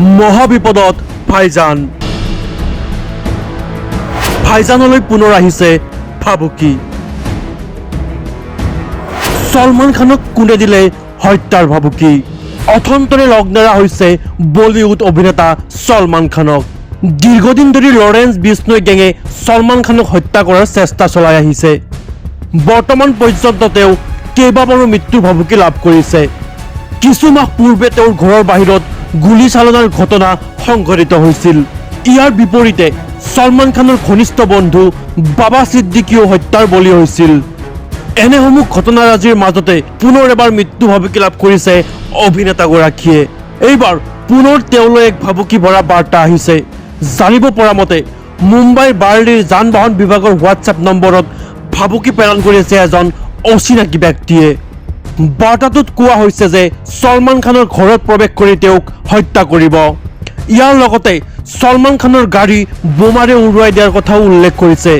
মহাবিপদত ভাইজান। ভাইজানলৈ পুনৰ আহিছে ভাবুকি ছলমান খানক কোনে দিলে হত্যাৰ ভাবুকি? অথন্তৰে লগ নেৰা হৈছে বলিউড অভিনেতা ছলমান খানক। দীৰ্ঘদিন ধৰি লৰেন্স বিষ্ণুই গেঙে ছলমান খানক হত্যা কৰাৰ চেষ্টা চলাই আহিছে। বৰ্তমান পৰ্যন্ত তেওঁ কেইবাবাৰো মৃত্যুৰ ভাবুকি লাভ কৰিছে। কিছু মাহ পূৰ্বে তেওঁৰ ঘৰৰ বাহিৰত গুলীচালনাৰ ঘটনা সংঘটিত হৈছিল। ইয়াৰ বিপৰীতে ছলমান খানৰ ঘনিষ্ঠ বন্ধু বাবা ছিদ্দিকীও হত্যাৰ বলি হৈছিল। এনেসমূহ ঘটনাৰাজিৰ মাজতে পুনৰ এবাৰ মৃত্যু ভাবুকি লাভ কৰিছে অভিনেতাগৰাকীয়ে। এইবাৰ পুনৰ তেওঁলৈ এক ভাবুকি ভৰা বাৰ্তা আহিছে। জানিব পৰা মতে, মুম্বাইৰ বাৰ্লিৰ যান বাহন বিভাগৰ হোৱাটছএপ নম্বৰত ভাবুকি প্ৰেৰণ কৰিছে এজন অচিনাকি ব্যক্তিয়ে। বাৰ্তাটোত কোৱা হৈছে যে ছলমান খানৰ ঘৰত প্ৰৱেশ কৰি তেওঁক হত্যা কৰিব। ইয়াৰ লগতে ছলমান খানৰ গাড়ী বোমাৰে উৰুৱাই দিয়াৰ কথাও উল্লেখ কৰিছে।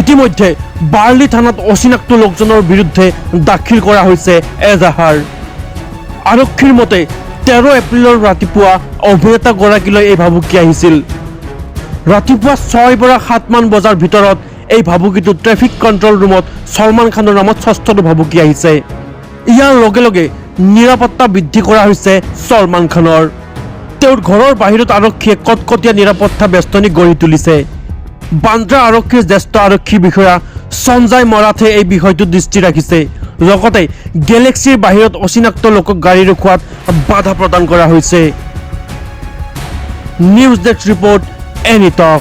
ইতিমধ্যে বাৰ্লি থানাত অচিনাক্ত লোকজনৰ বিৰুদ্ধে দাখিল কৰা হৈছে এজাহাৰ। আৰক্ষীৰ মতে, তেৰ এপ্ৰিলৰ ৰাতিপুৱা অভিনেতাগৰাকীলৈ এই ভাবুকি আহিছিল। ৰাতিপুৱা ছয় পৰা সাতমান বজাৰ ভিতৰত এই ভাবুকিটো ট্ৰেফিক কণ্ট্ৰল ৰুমত ছলমান খানৰ নামত ষষ্ঠটো ভাবুকি আহিছে। ইয়াৰ লগে লগে নিৰাপত্তা বৃদ্ধি কৰা হৈছে ছলমান খানৰ। তেওঁৰ ঘৰৰ বাহিৰত আৰক্ষীয়ে কটকটীয়া নিৰাপত্তা বেষ্টনী গঢ়ি তুলিছে। বান্দ্ৰা আৰক্ষীৰ জ্যেষ্ঠ আৰক্ষী বিষয়া সঞ্জয় মৰাঠে এই বিষয়টো দৃষ্টি ৰাখিছে। লগতে গেলেক্সিৰ বাহিৰত অচিনাক্ত লোকক গাড়ী ৰখোৱাত বাধা প্ৰদান কৰা হৈছে। News desk report, any talk.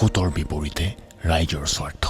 এনিটক্স বিপৰীতে ৰাইজৰ স্বাৰ্থ